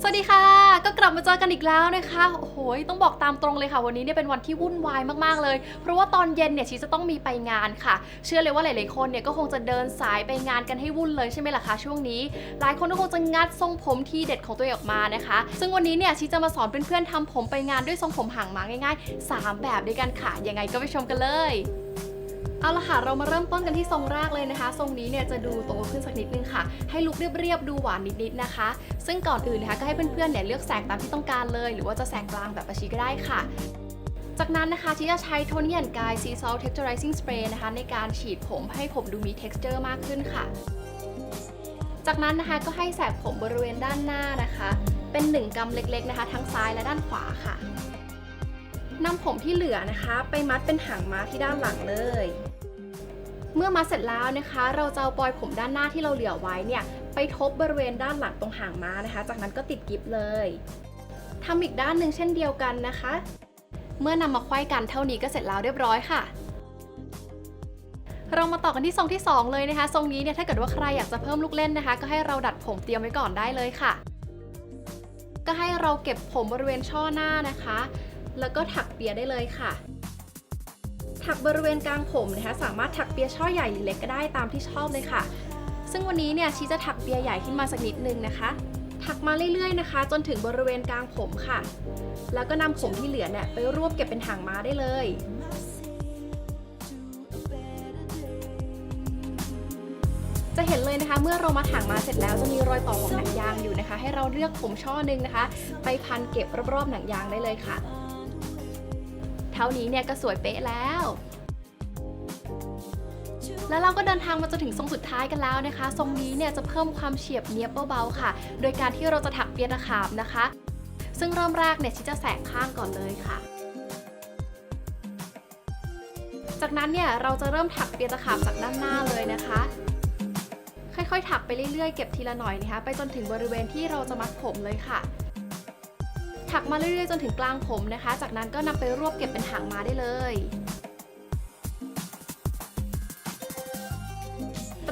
สวัสดีค่ะ ก็กลับมาเจอกันอีกแล้วนะคะ โอ้โห ต้องบอกตามตรงเลยค่ะ วันนี้เนี่ยเป็นวันที่วุ่นวายมากๆเลย เพราะว่าตอนเย็นเนี่ยชีจะต้องมีไปงานค่ะ เชื่อเลยว่าหลายๆคนเนี่ยก็คงจะเดินสายไปงานกันให้วุ่นเลยใช่ไหมล่ะคะช่วงนี้ หลายคนก็คงจะงัดทรงผมที่เด็ดของตัวเองออกมานะคะ ซึ่งวันนี้เนี่ยชีจะมาสอนเพื่อนๆทำผมไปงานด้วยทรงผมห่างมาง่ายๆ 3 แบบด้วยกันค่ะ ยังไงก็ไปชมกันเลย เอาละค่ะ เรามาเริ่มต้นกันที่ทรงแรกเลยนะคะ ทรงนี้เนี่ยจะดูโตขึ้นสักนิดนึงค่ะ ให้ลุคเรียบๆ ดูหวานนิดๆ นะคะ ซึ่งก่อนอื่นนะคะก็ให้เพื่อนๆ เนี่ยเลือกแสงตามที่ต้องการเลย หรือว่าจะแสงกลางแบบอาชีก็ได้ค่ะจากนั้นนะคะชีจะใช้โทนี่แอนกายซีซอลเท็กเจอร์ไรซิ่งสเปรย์นะคะในการฉีดผมให้ผมดูมี texture มากขึ้นค่ะ จากนั้นนะคะก็ให้แสกผมบริเวณด้านหน้านะคะ เป็นหนึ่งกำเล็กๆนะคะ ทั้งซ้ายและด้านขวาค่ะนำผมที่เหลือนะคะ ไปมัดเป็นหางม้าที่ด้านหลังเลย เมื่อมัดเสร็จแล้วนะคะ เราจะเอาปลอยผมด้านหน้าที่เราเหลือไว้เนี่ยไปทบบริเวณด้านหลังตรงหางม้านะคะ จากนั้นก็ติดกิฟเลยทำอีกด้านหนึ่งเช่นเดียวกันนะคะ เมื่อนำมาไขว้กันเท่านี้ก็เสร็จแล้วเรียบร้อยค่ะ เรามาต่อกันที่ทรงที่ 2 เลยนะคะ ทรงนี้เนี่ยถ้าเกิดว่าใครอยากจะเพิ่มลูกเล่นนะคะ ก็ให้เราดัดผมเตรียมไว้ก่อนได้เลยค่ะ ก็ให้เราเก็บผมบริเวณช่อหน้านะคะ แล้วก็ถักเปียได้เลยค่ะ ถักบริเวณกลางผมนะคะสามารถถักเปียช่อใหญ่หรือเล็กก็ได้ตามที่ชอบเลยค่ะ ซึ่งวันนี้เนี่ยชีจะถักเปียใหญ่ขึ้นมาสักนิดนึงนะคะ ถักมาเรื่อยๆนะคะ จนถึงบริเวณกลางผมค่ะ แล้วก็นำผมที่เหลือเนี่ยไปรวบเก็บเป็นหางม้าได้เลยจะเห็นเลยนะคะเมื่อเรามาถังมาเสร็จแล้วจะมีรอยต่อของหนังยางอยู่นะคะ ให้เราเลือกผมช่อหนึ่งนะคะ ไปพันเก็บรอบๆหนังยางได้เลยค่ะ เท่านี้เนี่ยก็สวยเป๊ะแล้ว แล้วเราก็เดินทางมาจนถึงทรงสุดท้ายกันแล้วนะคะ ทรงนี้เนี่ยจะเพิ่มความเฉียบเนียบเบาๆค่ะ โดยการที่เราจะถักเปียตะขาบนะคะ ซึ่งเริ่มแรกเนี่ยชิจะแสกข้างก่อนเลยค่ะจากนั้นเนี่ยเราจะเริ่มถักเปียตะขาบจากด้านหน้าเลยนะคะ ค่อยๆ ถักไปเรื่อยๆ เก็บทีละหน่อยนะคะ ไปจนถึงบริเวณที่เราจะมัดผมเลยค่ะ ถักมาเรื่อยๆจนถึงกลางผมนะคะ จากนั้นก็นำไปรวบเก็บเป็นหางมาได้เลย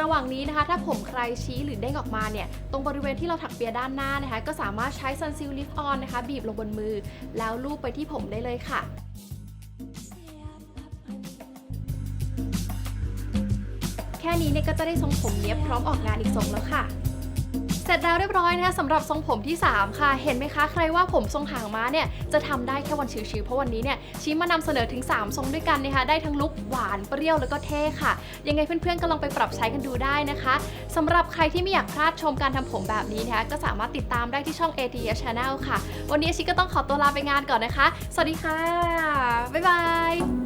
ระหว่างนี้นะคะ ถ้าผมใครชี้หรือเด้งออกมาเนี่ย ตรงบริเวณที่เราถักเปียด้านหน้านะคะ ก็สามารถใช้ Sunsil Lift On นะคะ บีบลงบนมือ แล้วลูบไปที่ผมได้เลยค่ะแค่นี้เนี่ยก็จะได้ทรงผมเนี้ยพร้อมออกงานอีกทรงแล้วค่ะ ร็จแล้วเรียบร้อยนะคะสำหรับทรงผมที่ 3 ค่ะ เห็นไหมคะ ใครว่าผมทรงหางม้าเนี่ยจะทำได้แค่วันชิวๆเพราะวันนี้เนี่ยชี้มานำเสนอถึง 3 ทรงด้วยกันนะคะได้ทั้งลุคหวานเปรี้ยวแล้วก็เท่ค่ะ ยังไงเพื่อนๆก็ลองไปปรับใช้กันดูได้นะคะสำหรับใครที่ไม่อยากพลาดชมการทำผมแบบนี้นะคะก็สามารถติดตามได้ที่ช่อง ATS Channel ค่ะ วันนี้ชิก็ต้องขอตัวลาไปงานก่อนนะคะ สวัสดีค่ะ บ๊ายบาย